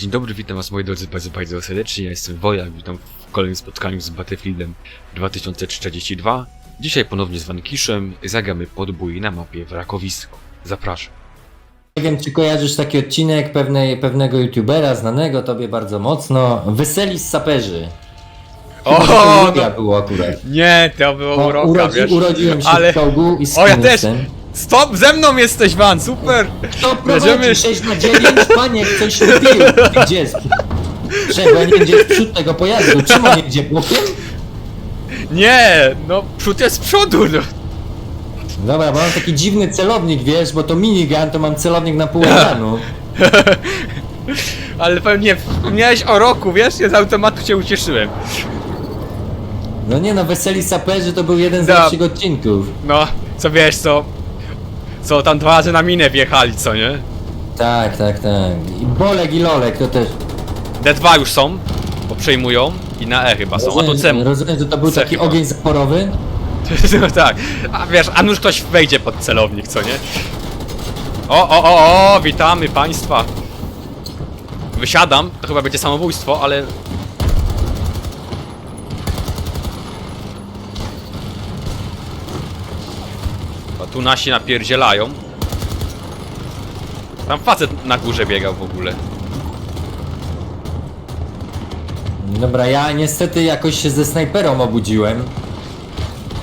Dzień dobry, witam was moi drodzy bardzo, bardzo serdecznie. Ja jestem Wojak, witam w kolejnym spotkaniu z Battlefieldem 2042. Dzisiaj ponownie z Vankiszem zagramy podbój na mapie Wrakowisko. Zapraszam. Nie wiem, czy kojarzysz taki odcinek pewnej, pewnego youtubera, znanego tobie bardzo mocno. Weseli z saperzy. O, ja było akurat. Nie, to było O, uroka, urodzi, wiesz? urodziłem się Ale... w czołgu i z O, ja też! Stop, ze mną jesteś, Van, super! Kto Będziemy- prowadzi 6 na 9? Panie, ktoś wbił. Gdzie jest? Trzeba nie będzie przód tego pojazdu. Czym on jedzie bokiem? Nie, no, przód jest z przodu, no. Dobra, bo mam taki dziwny celownik, wiesz, bo to minigun, to mam celownik na pół ekranu. Ale pewnie wspomniałeś o roku, wiesz? Ja z automatu cię ucieszyłem. No nie no, Weseli Saperzy to był jeden z Da. lepszych odcinków. No, co wiesz, co... Co tam dwa razy na minę wjechali, co nie? Tak, tak, tak. I Bolek i Lolek to też. D2 już są, bo przejmują i na E chyba są, a to C. Rozumiem, że to był C taki chyba. ogień zaporowy? No tak, a wiesz, a nuż ktoś wejdzie pod celownik, co nie? O, o, o, o, witamy państwa. Wysiadam, to chyba będzie samobójstwo, ale... tu nasi napierdzielają. Tam facet na górze biegał w ogóle. Dobra, ja niestety jakoś się ze snajperą obudziłem.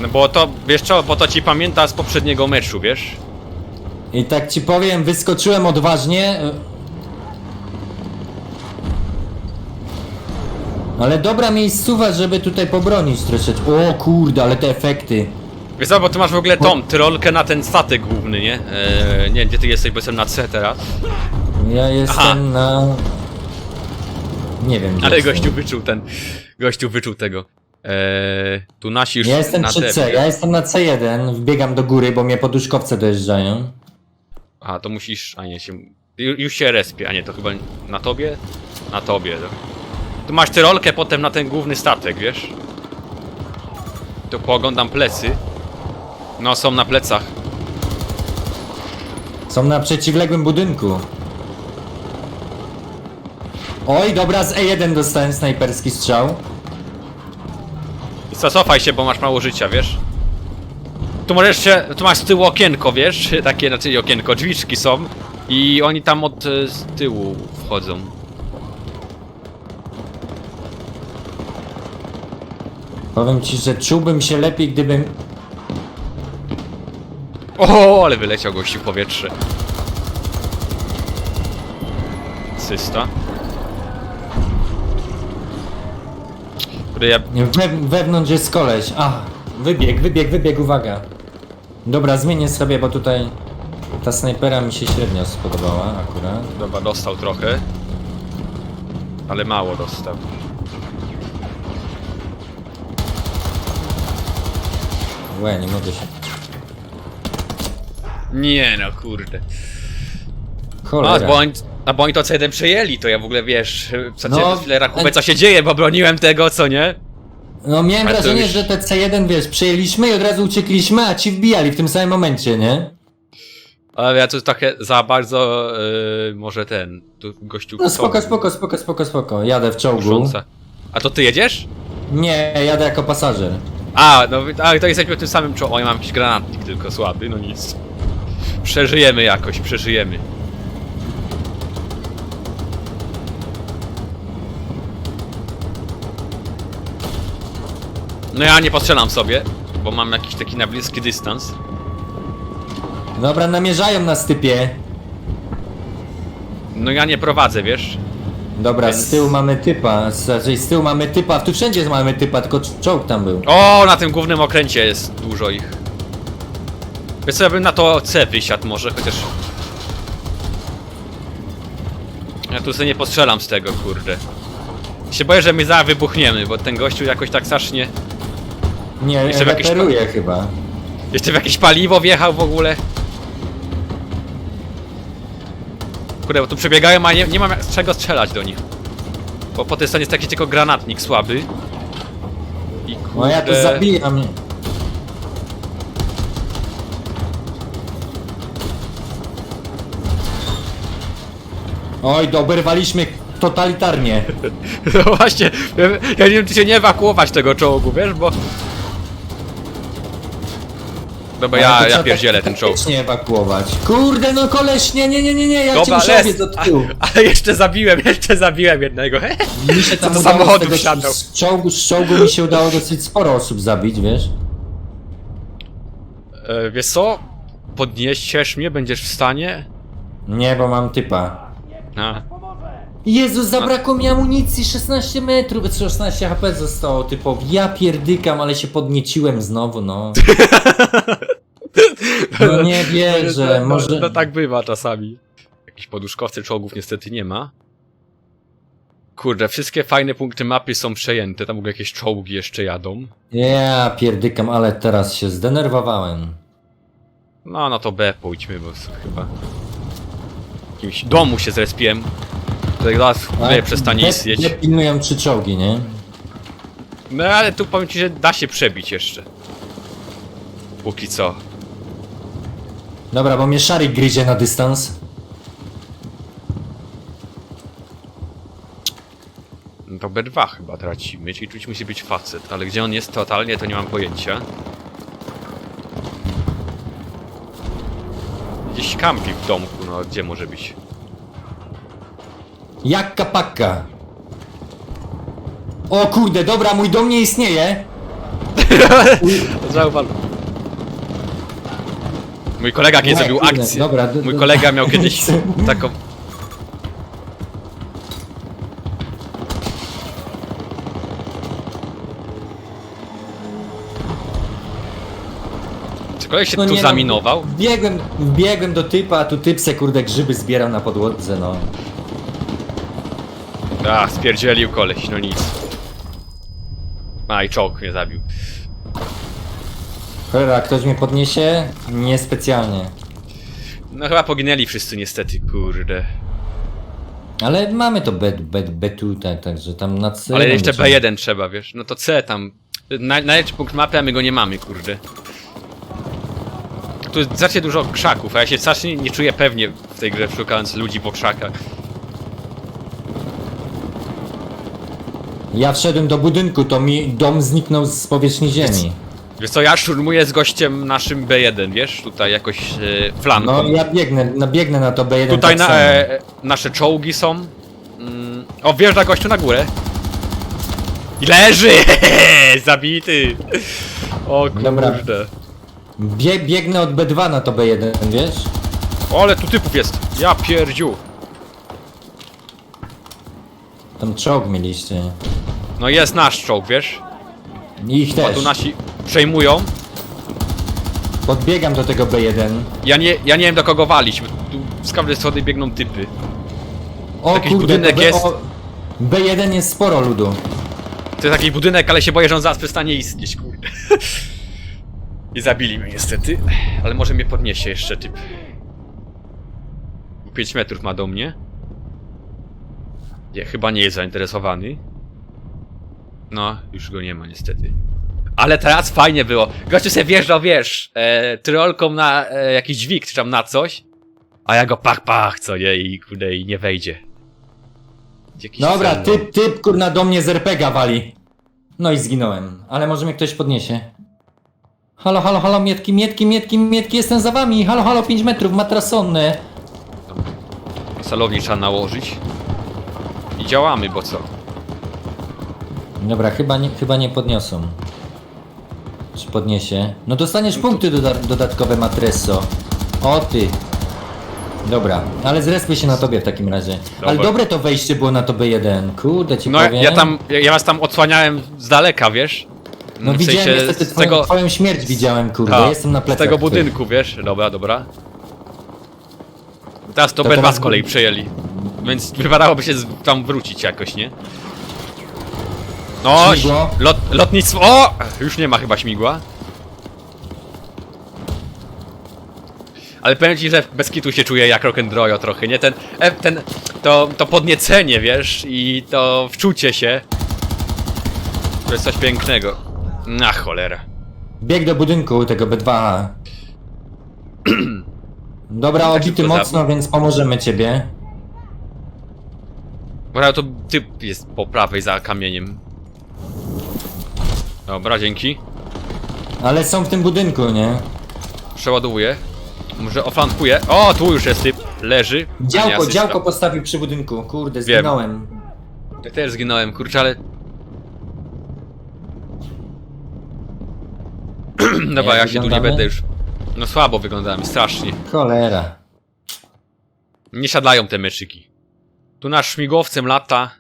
No bo to, wiesz co, bo to ci pamięta z poprzedniego meczu, wiesz? I tak ci powiem, wyskoczyłem odważnie. Ale dobra miejscowa, żeby tutaj pobronić troszeczkę. O kurde, ale te efekty. Wiesz co, bo ty masz w ogóle tą tyrolkę na ten statek główny, nie? Eee, nie gdzie ty jesteś, bo jestem na C teraz. Ja jestem Aha. na... Nie wiem. gdzie Ale jestem. gościu wyczuł ten, gościu wyczuł tego. Eee, tu nasi już Ja jestem na przy. C, ja jestem na C1, wbiegam do góry, bo mnie poduszkowce dojeżdżają. A, to musisz, a nie, się, ju- już się respie, a nie, to chyba na tobie? Na tobie, no. Tu masz tyrolkę potem na ten główny statek, wiesz? Tu pooglądam plecy. No, są na plecach. Są na przeciwległym budynku. Oj, dobra, z E1 dostałem snajperski strzał. I co, cofaj się, bo masz mało życia, wiesz? Tu możesz się, tu masz z tyłu okienko, wiesz? Takie, znaczy okienko, drzwiczki są. I oni tam od e, z tyłu wchodzą. Powiem ci, że czułbym się lepiej, gdybym... O, ale wyleciał gościu w powietrze. Systa. Kurde, ja... We, wewnątrz jest koleś. A, wybieg, wybieg, wybieg, uwaga. Dobra, zmienię sobie, bo tutaj ta snajpera mi się średnio spodobała akurat. Dobra, dostał trochę. Ale mało dostał. Łe, nie mogę się... Nie no, kurde. A, Cholera. bo oni, a bo oni to C1 przejęli, to ja w ogóle wiesz, co No, no, chwilę rachubę, ale- co się dzieje, bo broniłem tego, co nie? No miałem A to wrażenie, już- że te C1, wiesz, przejęliśmy i od razu uciekliśmy, a ci wbijali w tym samym momencie, nie? Ale ja tu trochę za bardzo, yy, może ten, tu gościu... No spoko, spoko, spoko, spoko, spoko. Jadę w czołgu. kusząca. A to ty jedziesz? Nie, jadę jako pasażer. A, no a, to jesteśmy w tym samym czołgu. O, ja mam jakiś granatnik tylko słaby, no nic. Przeżyjemy jakoś, przeżyjemy. No ja nie postrzelam sobie, bo mam jakiś taki na bliski dystans. Dobra, namierzają nas typie. No ja nie prowadzę, wiesz? Dobra, Więc- z tyłu mamy typa, znaczy z tyłu mamy typa, tu wszędzie mamy typa, tylko czołg tam był. O, na tym głównym okręcie jest dużo ich. Wiesz co, ja bym na to C wysiadł może, chociaż... Ja tu sobie nie postrzelam z tego, kurde. Się boję, że my zaraz wybuchniemy, bo ten gościu jakoś tak strasznie... Nie, Jeszcze w jakieś reperuje chyba. Jeszcze w jakieś paliwo wjechał w ogóle. Kurde, bo tu przebiegają, a nie, nie mam z czego strzelać do nich. Bo po tej stronie jest taki tylko granatnik słaby. I kurde... No ja tu zabijam. Oj, oberwaliśmy totalitarnie. No właśnie, ja, nie wiem czy się nie ewakuować tego czołgu, wiesz, bo... Dobra, Ale to ja, ja trzeba pierdzielę tak ten czołg. faktycznie ewakuować. Kurde, no koleś, nie, nie, nie, nie, nie, ja cię Dobra, muszę les! obiec od tyłu. ale jeszcze zabiłem, jeszcze zabiłem jednego. Mi się tam do udało samochodu z tego- wsiadał. Z czołgu, z czołgu mi się udało dosyć sporo osób zabić, wiesz? E, wiesz co? Podniesiesz mnie, będziesz w stanie? Nie, bo mam typa. A. Jezus, zabrakło mi amunicji, 16 metrów, 16 HP zostało typowi. Ja pierdykam, ale się podnieciłem znowu, no. No nie wierzę, no, może... No, no tak bywa czasami. Jakichś poduszkowcy czołgów niestety nie ma. Kurde, wszystkie fajne punkty mapy są przejęte, tam w ogóle jakieś czołgi jeszcze jadą. Ja pierdykam, ale teraz się zdenerwowałem. No, no to B pójdźmy, bo chyba... Jakimś domu się zrespiłem. Tutaj zaraz w ogóle przestanie istnieć. te pilnują trzy czołgi, nie? No ale tu powiem ci, że da się przebić jeszcze. Póki co. Dobra, bo mnie szarik gryzie na dystans. No to B2 chyba tracimy, czyli czuć musi być facet, ale gdzie on jest totalnie to nie mam pojęcia. Gdzieś kampi w domku, no gdzie może być? Jakka pakka. O kurde, dobra, mój dom nie istnieje. Zauważ. Mój kolega kiedyś Nie, zrobił kurde, akcję. dobra, d- Mój kolega miał kiedyś taką... Koleś się No tu nie, no. zaminował? Wbiegłem, wbiegłem do typa, a tu typ se kurde grzyby zbierał na podłodze, no. A, spierdzielił koleś, no nic. A, i czołg mnie zabił. Cholera, ktoś mnie podniesie? Niespecjalnie. No chyba poginęli wszyscy niestety, kurde. Ale mamy to B, B, B2, tak, także tam na C. Ale jeszcze będziemy. B1 trzeba, wiesz? No to C tam. Na, najlepszy punkt mapy, a my go nie mamy, kurde. Tu jest znacznie dużo krzaków, a ja się strasznie nie czuję pewnie w tej grze, szukając ludzi po krzakach. Ja wszedłem do budynku, to mi dom zniknął z powierzchni ziemi. Wiesz co, ja szurmuję z gościem naszym B1, wiesz? Tutaj jakoś e, flanką. No ja biegnę, no, biegnę na to B1 Tutaj tak na, samo. e, nasze czołgi są. Mm, o, wjeżdża gościu na górę. I leży! Zabity! O Dobra. kurde. Bie, biegnę od B2 na to B1, wiesz? O, ale tu typów jest! Ja pierdziu! Tam czołg mieliście. No jest nasz czołg, wiesz? Ich też. tu nasi przejmują. Podbiegam do tego B1. Ja nie, ja nie wiem do kogo walić, bo tu z każdej strony biegną typy. O Jakiś budynek to B, jest. O, B1 jest sporo ludu. To jest taki budynek, ale się boję, że on zaraz przestanie istnieć, kurde. I zabili mnie niestety. Ale może mnie podniesie jeszcze typ. 5 metrów ma do mnie. Nie, chyba nie jest zainteresowany. No, już go nie ma niestety. Ale teraz fajnie było. Gościu sobie wjeżdżał, wiesz, e, tyrolką na e, jakiś dźwig, czy tam na coś. A ja go pach, pach, co nie, i kurde, i nie wejdzie. Jakiś Dobra, no. typ, typ kurna do mnie z RPGa wali. No i zginąłem. Ale może mnie ktoś podniesie. Halo, halo, halo, mietki, mietki, mietki, mietki, jestem za wami. Halo, halo, 5 metrów, matrasonne. Salowni trzeba nałożyć. I działamy, bo co? Dobra, chyba nie, chyba nie podniosą. Czy podniesie? No dostaniesz punkty doda dodatkowe matresso. O ty. Dobra, ale zrespię się na tobie w takim razie. Ale Dobra. dobre to wejście było na to B1. Kurde ci No powiem. ja tam, ja, ja was tam odsłaniałem z daleka, wiesz? No W widziałem sensie niestety z twoją, tego, twoją śmierć widziałem, kurde. a, Jestem na z plecach. tego twoich. budynku, wiesz? Dobra, dobra. Teraz to, To B2 teraz- z kolei przejęli. Więc wypadałoby się z, tam wrócić jakoś, nie? No, Śmigło? lot, lotnictwo. O! Już nie ma chyba śmigła. Ale powiem ci, że bez kitu się czuję jak rock'n'royo trochę, nie? Ten, e, ten, to, to podniecenie, wiesz, i to wczucie się. To jest coś pięknego. Na cholera. Bieg do budynku tego B2. Dobra, Tak obity szybko mocno, więc pomożemy ciebie. Dobra, to typ jest po prawej za kamieniem. Dobra, dzięki. Ale są w tym budynku, nie? Przeładowuję. Może oflankuję. O, tu już jest typ. Leży. Działko, asysta. działko postawił przy budynku. Kurde, zginąłem. Ja też zginąłem, kurczę, ale... Dobra, ja się tu nie wyglądamy? będę już... No słabo wyglądałem, strasznie. Cholera. Nie siadlają te meczyki. Tu nasz śmigłowcem lata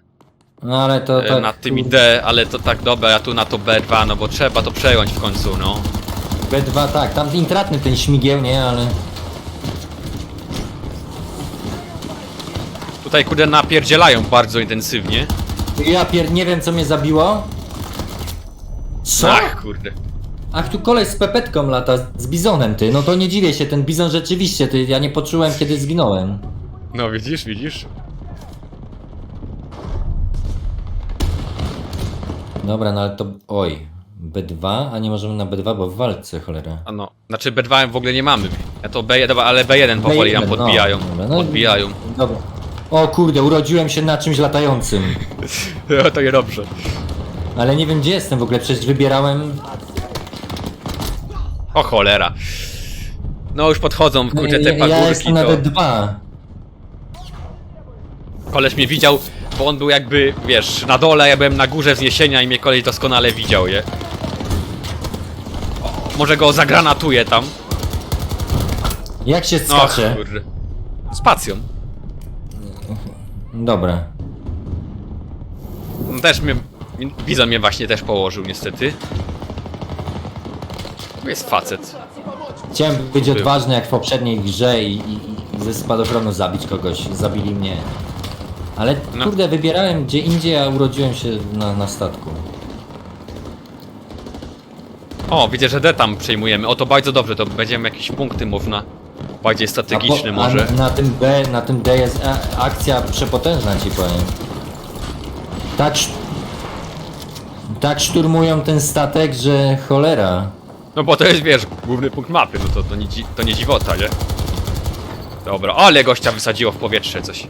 No ale to e, tak... na tymi D, ale to tak dobra, ja tu na to B2, no bo trzeba to przejąć w końcu, no. B2, tak. Tam intratny ten śmigieł, nie? Ale... Tutaj kurde napierdzielają bardzo intensywnie. Ja pier... nie wiem co mnie zabiło. Co? Ach, kurde. Ach, tu koleś z pepetką lata, z bizonem, ty. No to nie dziwię się, ten bizon rzeczywiście, ty. Ja nie poczułem, kiedy zginąłem. No widzisz, widzisz? Dobra, no ale to... Oj. B2? A nie możemy na B2, bo w walce, cholera. A no, znaczy B2 w ogóle nie mamy. Ja to B1, dobra, ale B1 powoli nam B1, no, podbijają. dobra, no. Podbijają. Dobra. O kurde, urodziłem się na czymś latającym. No to nie dobrze. Ale nie wiem gdzie jestem w ogóle, przecież wybierałem... O cholera. No już podchodzą, kurczę, te ja, ja pagórki, jestem to... D2. Koleś mnie widział, bo on był jakby, wiesz, na dole, ja byłem na górze wzniesienia i mnie koleś doskonale widział, je. O, może go zagranatuje tam. Jak się No, skacze? kurde. Spacją. Dobra. No też mnie... Bizon mnie właśnie też położył, niestety. Jest facet. Chciałem być odważny jak w poprzedniej grze i, i, i ze spadochronu zabić kogoś. Zabili mnie. Ale No. kurde, wybierałem gdzie indziej, a urodziłem się na, na statku. O, widzę, że D tam przejmujemy. O, to bardzo dobrze, to będziemy jakieś punkty można. Bardziej strategiczne a może. A na tym B, na tym D jest a, akcja przepotężna ci powiem. Tak, sz- tak szturmują ten statek, że cholera. No bo to jest, wiesz, główny punkt mapy, no to, to, nie, to nie dziwota, nie? Dobra, ale gościa wysadziło w powietrze coś.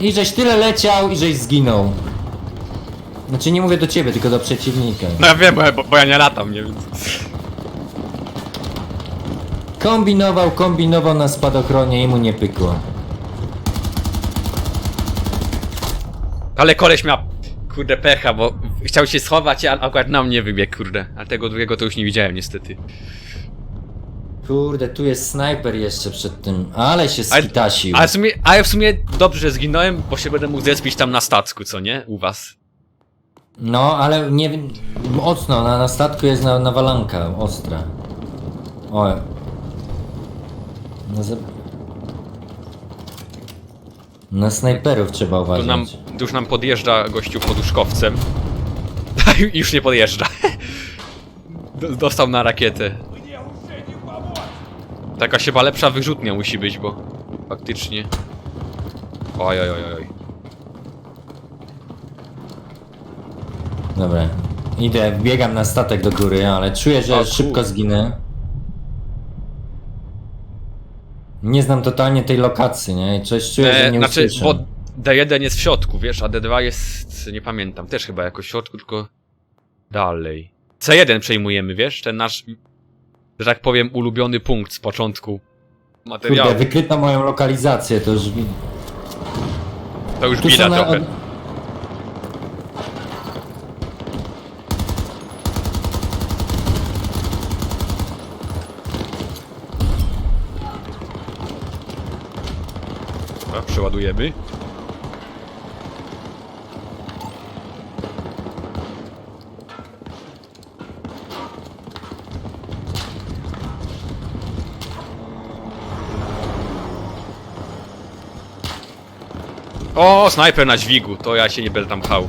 I żeś tyle leciał i żeś zginął. Znaczy nie mówię do ciebie, tylko do przeciwnika. No ja wiem, bo, bo ja nie latam, nie więc... Kombinował, kombinował na spadochronie i mu nie pykło. Ale koleś miał, kurde, pecha, bo chciał się schować, a akurat na mnie wybiegł, kurde. A tego drugiego to już nie widziałem, niestety. Kurde, tu jest snajper jeszcze przed tym. Ale się Ale- skitasił. Ale w sumie, ale w sumie dobrze, że zginąłem, bo się będę mógł zespić tam na statku, co nie? U was. No, ale nie wiem. Mocno, na, na statku jest na, nawalanka ostra. O. Na, za... na snajperów trzeba Tu uważać. nam, tu już nam podjeżdża gościu poduszkowcem. już nie podjeżdża. Dostał na rakietę. Taka chyba lepsza wyrzutnia musi być, bo faktycznie. Oj, oj, oj, oj. Dobra. Idę, biegam na statek do góry, ale czuję, że O, szybko zginę. Nie znam totalnie tej lokacji, nie? I coś czuję, że E, nie znaczy, usłyszę. bo D1 jest w środku, wiesz, a D2 jest, nie pamiętam, też chyba jakoś w środku, tylko dalej. C1 przejmujemy, wiesz, ten nasz, że tak powiem, ulubiony punkt z początku materiału. Kurde, wykryto moją lokalizację, to już... wi- to już bida trochę. Dobra, przeładujemy. O, snajper na dźwigu, to ja się nie będę tam pchał.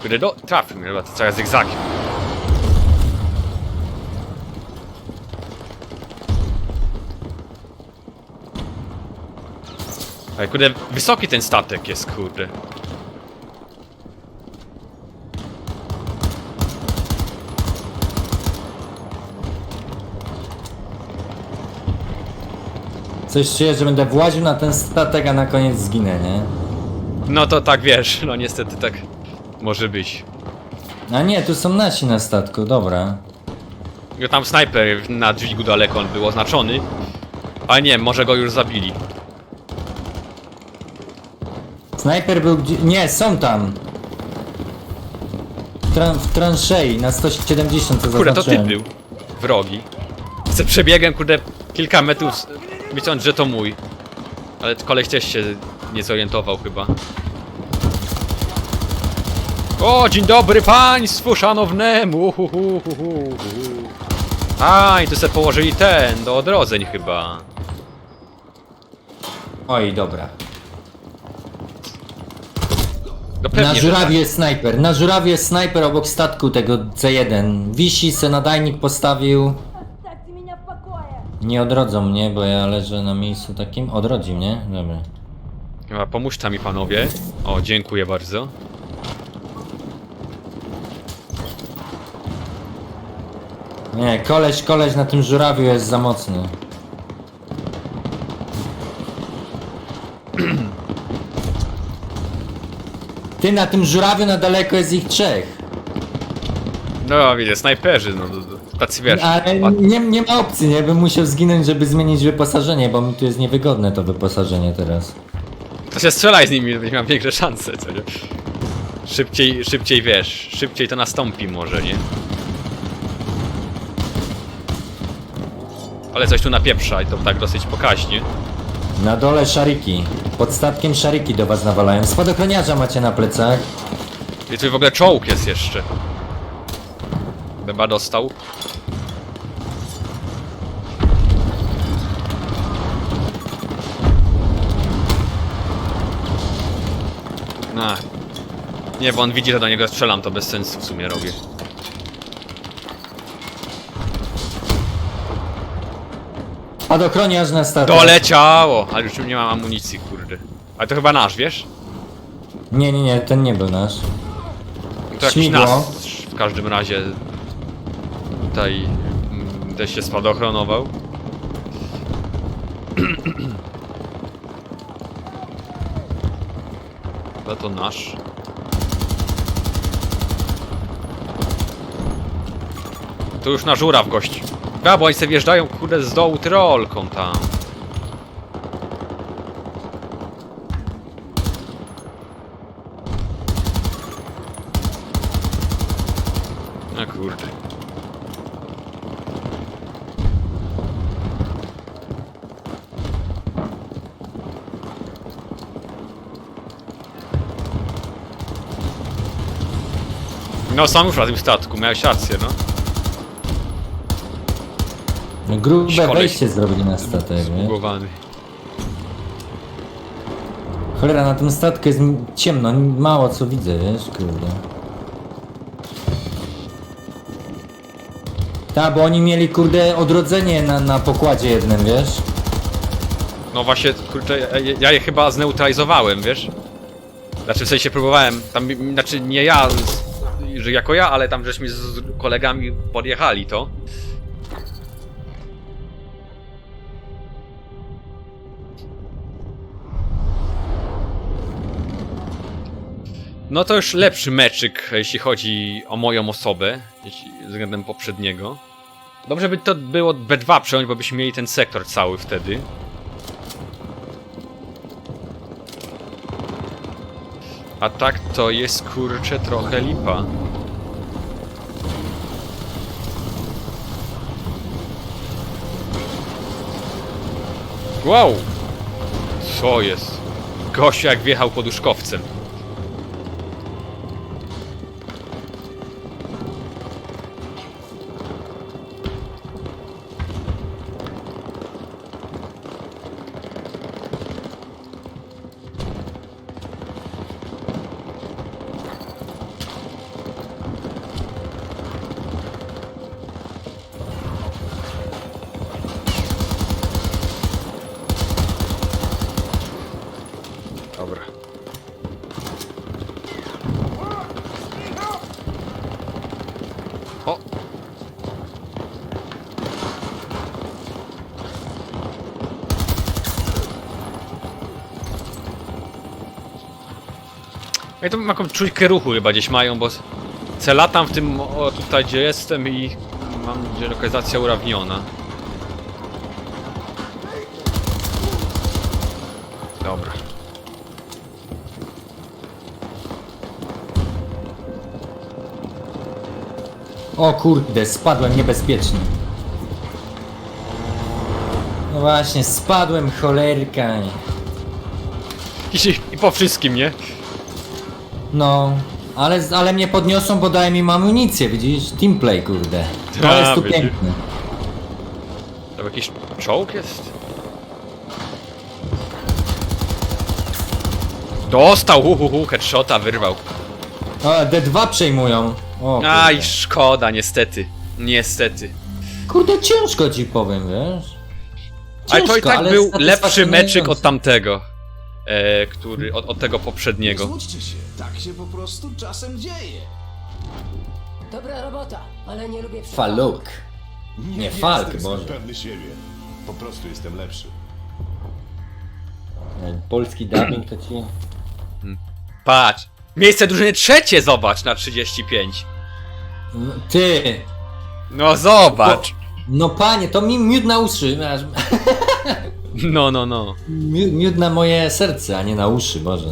Kurde, do... trafił mnie, chyba to zygzakiem. Ej, kurde, wysoki ten statek jest, kurde. Coś czuję, że będę właził na ten statek, a na koniec zginę, nie? No to tak wiesz, no niestety tak może być. A nie, tu są nasi na statku, dobra. No tam snajper na dźwigu daleko on był oznaczony. Ale nie, może go już zabili. Snajper był gdzie... Nie, są tam! W, tran w transzei na 170 co Kurde, to ty zaznaczyłem. był. Wrogi. Chcę przebiegiem, kurde, kilka metrów, myśląc, że to mój. Ale koleś też się nie zorientował chyba. O, dzień dobry państwu szanownemu! Hu, hu, hu, hu, hu. A, i tu sobie położyli ten, do odrodzeń chyba. Oj, dobra. No pewnie, Na że żurawie jest snajper, na żurawie jest snajper obok statku tego C1. Wisi, se nadajnik postawił. Nie odrodzą mnie, bo ja leżę na miejscu takim. Odrodzi mnie? Dobra. Chyba pomóżcie mi panowie. O, dziękuję bardzo. Nie, koleś, koleś na tym żurawiu jest za mocny. Ty na tym żurawiu na daleko jest ich trzech. No widzę, snajperzy, no to- to- tacy wiesz. Ale nie, nie ma opcji, nie? Bym musiał zginąć, żeby zmienić wyposażenie, bo mi tu jest niewygodne to wyposażenie teraz. To się strzelaj z nimi, będziesz miał większe szanse, co nie? Szybciej, szybciej wiesz, szybciej to nastąpi może, nie? Ale coś tu napieprza i to tak dosyć pokaźnie. Na dole szariki. Pod statkiem szariki do was nawalają. Spadochroniarza macie na plecach. I tu w ogóle czołg jest jeszcze. Chyba dostał. Nie, bo on widzi, że do niego strzelam, to bez sensu w sumie robię. Spadochroniarz na statek. Doleciało! Ale już nie mam amunicji, kurde. Ale to chyba nasz, wiesz? Nie, nie, nie, ten nie był nasz. To jakiś Śmigło. nas w każdym razie tutaj mm, też się spadochronował. Chyba to nasz. Tu już na żuraw gość. Ja, bo oni wjeżdżają kurde z dołu tyrolką tam. A kurde. No sam już na tym statku, miałeś rację, no. No, grube Koleś- wejście zrobili na statek? Zbugowany. Cholera, na tym statku jest m- ciemno, mało co widzę, wiesz, kurde. Tak, bo oni mieli, kurde, odrodzenie na, na pokładzie jednym, wiesz? No właśnie, kurczę, ja, ja je chyba zneutralizowałem, wiesz? Znaczy w sensie próbowałem, tam, znaczy nie ja, z- że jako ja, ale tam żeśmy z kolegami podjechali to. No to już lepszy meczyk, jeśli chodzi o moją osobę, jeśli względem poprzedniego. Dobrze by to było B2 przejąć, bo byśmy mieli ten sektor cały wtedy. A tak to jest kurczę trochę lipa. Wow! Co jest? Gościu jak wjechał poduszkowcem. Ja to mam jakąś czujkę ruchu chyba gdzieś mają, bo se latam w tym, o tutaj gdzie jestem i mam gdzie lokalizacja ujawniona. Dobra. O kurde, spadłem niebezpiecznie. No właśnie, spadłem cholerka. I, I po wszystkim, nie? No, ale, ale mnie podniosą, bo dają mi amunicję, widzisz? Teamplay, kurde. To A, jest tu widzisz. piękne. Tam jakiś czołg jest? Dostał, hu, hu, hu, headshota wyrwał. O, D2 przejmują. O, Aj, szkoda, niestety. Niestety. kurde, ciężko ci powiem, wiesz? Ale to i Ciężko, tak był lepszy satysfakcjonujące. meczyk od tamtego. E, który, od, od tego poprzedniego. Smućcie się, tak się po prostu czasem dzieje. Dobra robota, ale nie lubię Faluk. Nie, Falk, jestem Boże. pewny siebie. Po prostu jestem lepszy. Polski dubbing to ci... Patrz. Miejsce drużyny trzecie, zobacz, na 35. No, Ty! No zobacz. No panie, to mi miód na uszy. aż- No, no, no. Miód, na moje serce, a nie na uszy, Boże.